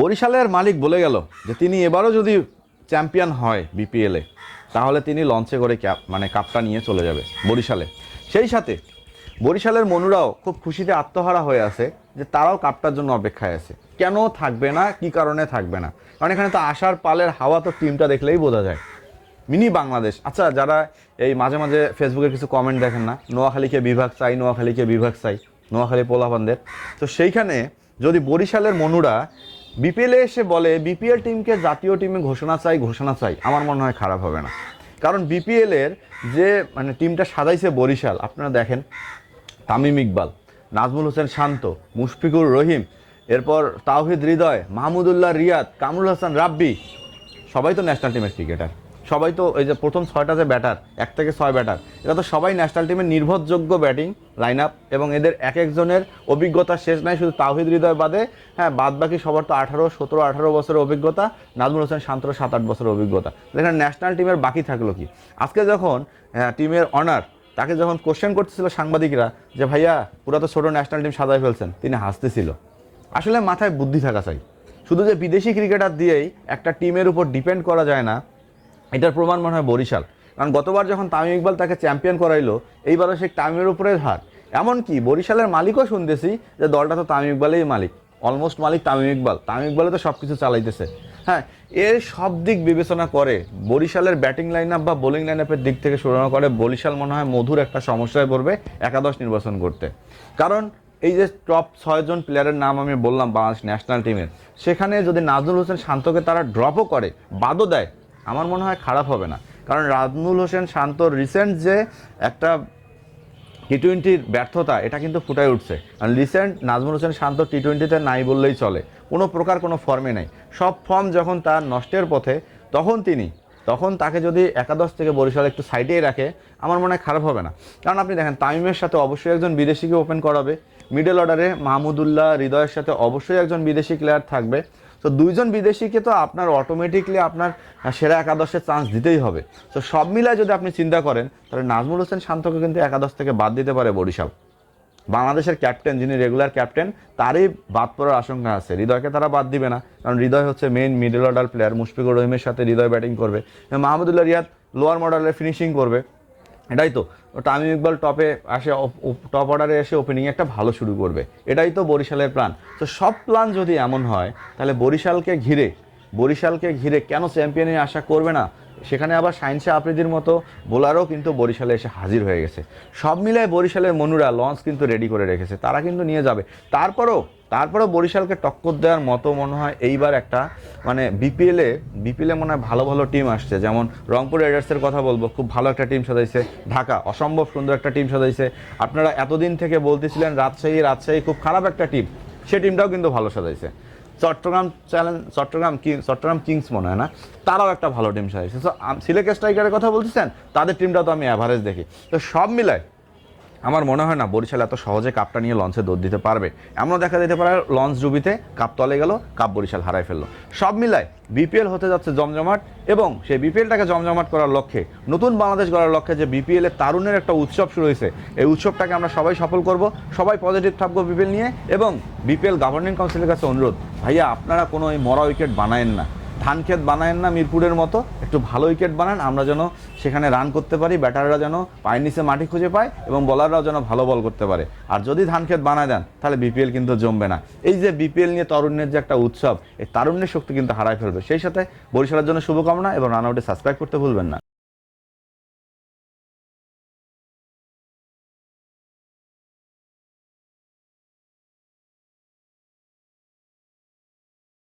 বরিশালের মালিক বলে গেল যে তিনি এবারও যদি চ্যাম্পিয়ন হয় বিপিএলে, তাহলে তিনি লঞ্চে করে ক্যাপ মানে কাপটা নিয়ে চলে যাবে বরিশালে। সেই সাথে বরিশালের মনুরাও খুব খুশিতে আত্মহারা হয়ে আছে যে তারাও কাপটার জন্য অপেক্ষায় আছে। কেন থাকবে না? কি কারণে থাকবে না? কারণ এখানে তো আশার পালের হাওয়া তো টিমটা দেখলেই বোঝা যায়। মিনি বাংলাদেশ। আচ্ছা যারা এই মাঝে মাঝে ফেসবুকে কিছু কমেন্ট দেখেন না, নোয়াখালীকে বিভাগ চাই, নোয়াখালীকে বিভাগ চাই, নোয়াখালী পোলাপানদের। তো সেইখানে যদি বরিশালের মনুরা বিপিএলে এসে বলে বিপিএল টিমকে জাতীয় টিমে ঘোষণা চাই ঘোষণা চাই। আমার মনে হয় খারাপ হবে না। কারণ বিপিএলের যে মানে টিমটা সাজাইছে বরিশাল, আপনারা দেখেন, তামিম ইকবাল, নাজমুল হোসেন শান্ত, মুশফিকুর রহিম, এরপর তাওহিদ হৃদয়, মাহমুদুল্লাহ রিয়াদ, কামরুল হাসান রাব্বি, সবাই তো ন্যাশনাল টিমের ক্রিকেটার সবাই তো এই যে প্রথম ছয়টা যে ব্যাটার এক থেকে ছয় ব্যাটার এটা তো সবাই ন্যাশনাল টিমের নির্ভরযোগ্য ব্যাটিং লাইন আপ এবং এদের এক একজনের অভিজ্ঞতা শেষ নাই শুধু তাওহিদ হৃদয় বাদে হ্যাঁ বাদ বাকি সবার তো আঠারো সতেরো আঠারো বছরের অভিজ্ঞতা নাজমুল হোসেন শান্তর সাত আট বছরের অভিজ্ঞতা। এখানে ন্যাশনাল টিমের বাকি থাকল কি? আজকে যখন হ্যাঁ, টিমের অনার তাকে যখন কোশ্চেন করতেছিল সাংবাদিকরা যে ভাইয়া পুরা তো ছোটো ন্যাশনাল টিম সাজায় ফেলছেন। তিনি হাসতেছিল। আসলে মাথায় বুদ্ধি থাকা চাই। শুধু যে বিদেশি ক্রিকেটার দিয়েই একটা টিমের উপর ডিপেন্ড করা যায় না এটার প্রমাণ মনে হয় বরিশাল। কারণ গতবার যখন তামিম ইকবাল তাকে চ্যাম্পিয়ন করাইলো, এইবারও সে তামিমের উপরে হার। এমনকি বরিশালের মালিকও শুনতেছি যে দলটা তো তামিম ইকবালেই মালিক। অলমোস্ট মালিক তামিম ইকবাল। তামিম ইকবালে তো সব কিছু চালাইতেছে। হ্যাঁ এর সব দিক বিবেচনা করে বরিশালের ব্যাটিং লাইন আপ বা বোলিং লাইন আপের দিক থেকে শুরু করে বরিশাল মনে হয় মধুর একটা সমস্যায় পড়বে একাদশ নির্বাচন করতে। কারণ এই যে টপ ছয়জন প্লেয়ারের নাম আমি বললাম বাংলাদেশ ন্যাশনাল টিমের সেখানে যদি নাজমুল হোসেন শান্তকে তারা ড্রপও করে, বাদও দেয় আমার মনে হয় খারাপ হবে না। কারণ নাজমুল হোসেন শান্তর রিসেন্ট যে একটা টি টোয়েন্টির ব্যর্থতা, এটা কিন্তু ফুটায় উঠছে। কারণ রিসেন্ট নাজমুল হোসেন শান্ত টি টোয়েন্টিতে নাই বললেই চলে। কোনো প্রকার কোনো ফর্মে নেই। সব ফর্ম যখন তার নষ্টের পথে, তখন তিনি, তখন তাকে যদি একাদশ থেকে বরিশাল একটু সাইডেই রাখে, আমার মনে হয় খারাপ হবে না। কারণ আপনি দেখেন, তামিমের সাথে অবশ্যই একজন বিদেশিকে ওপেন করাবে। মিডল অর্ডারে মাহমুদুল্লাহ হৃদয়ের সাথে অবশ্যই একজন বিদেশি প্লেয়ার থাকবে। তো দুইজন বিদেশিকে তো আপনার অটোমেটিকলি আপনার সেরা একাদশের চান্স দিতেই হবে। তো সব মিলায় যদি আপনি চিন্তা করেন, তাহলে নাজমুল হোসেন শান্তকে কিন্তু একাদশ থেকে বাদ দিতে পারে বরিশাল। বাংলাদেশের ক্যাপ্টেন যিনি রেগুলার ক্যাপ্টেন তারই বাদ পড়ার আশঙ্কা আছে। হৃদয়কে তারা বাদ দিবে না, কারণ হৃদয় হচ্ছে main middle order player Mushfiqur রহিমের সাথে হৃদয় ব্যাটিং করবে। মাহমুদুল্লাহ রিয়াদ লোয়ার মডেলের ফিনিশিং করবে। এটাই তো। তামিম ইকবাল টপে আসে টপ অর্ডারে এসে ওপেনিং একটা ভালো শুরু করবে। এটাই তো বরিশালের প্ল্যান তো সব প্ল্যান যদি এমন হয়, তাহলে বরিশালকে ঘিরে বরিশালকে ঘিরে কেন চ্যাম্পিয়নে আশা করবে না? সেখানে আবার সাইন্সে আফ্রিদির মতো বোলারও কিন্তু বরিশালে এসে হাজির হয়ে গেছে। সব মিলায় বরিশালের মনুরা লঞ্চ কিন্তু রেডি করে রেখেছে। তারা কিন্তু নিয়ে যাবে। তারপরেও তারপরেও বরিশালকে টক্কর দেওয়ার মতো মনে হয় এইবার একটা মানে বিপিএলে বিপিএলে মনে হয় ভালো ভালো টিম আসছে। যেমন রংপুর রাইডার্সের কথা বলব, খুব ভালো একটা টিম সাজাইছে। ঢাকা, অসম্ভব সুন্দর একটা টিম সাজাইছে। আপনারা এতদিন থেকে বলতেছিলেন রাজশাহী রাজশাহী খুব খারাপ একটা টিম সে টিমটাও কিন্তু ভালো সাজাইছে। Chattogram challenge Chattogram king Chattogram kings মনে হয় না? তারাও একটা ভালো টিম সাজাইছে। তো সিলেক স্ট্রাইকারের কথা বলতেছেন? তাদের টিমটাও তো আমি অ্যাভারেজ দেখি। তো সব মিলায় আমার মনে হয় না বরিশাল এত সহজে কাপটা নিয়ে লঞ্চে দৌড় দিতে পারবে। এমনও দেখা যেতে পারে লঞ্চ ডুবিতে কাপ তলে গেল, কাপ বরিশাল হারাই ফেলল। সব মিলায় বিপিএল হতে যাচ্ছে জমজমাট এবং সেই বিপিএলটাকে জমজমাট করার লক্ষ্যে, নতুন বাংলাদেশ গড়ার লক্ষ্যে যে বিপিএল এর তারুণের একটা উৎসব শুরু হয়েছে, এই উৎসবটাকে আমরা সবাই সফল করব, সবাই পজিটিভ থাকব বিপিএল নিয়ে এবং বিপিএল গভর্নিং কাউন্সিলের কাছে অনুরোধ, ভাইয়া আপনারা কোনো এই মরা উইকেট বানায়েন না। ধান ক্ষেত বানায়েন না, মিরপুরের মতো। একটু ভালো উইকেট বানান, আমরা যেন সেখানে রান করতে পারি, ব্যাটাররা যেন পায়ের নিচে মাটি খুঁজে পায় এবং বলাররাও যেন ভালো বল করতে পারে। আর যদি ধান ক্ষেত বানায় দেন, তাহলে বিপিএল কিন্তু জমবে না। এই যে বিপিএল নিয়ে তরুণের যে একটা উৎসব, এই তারুণ্যের শক্তি কিন্তু হারায় ফেলবে। সেই সাথে বরিশালের জন্য শুভকামনা এবং রান আউটে সাবস্ক্রাইব করতে ভুলবেন না।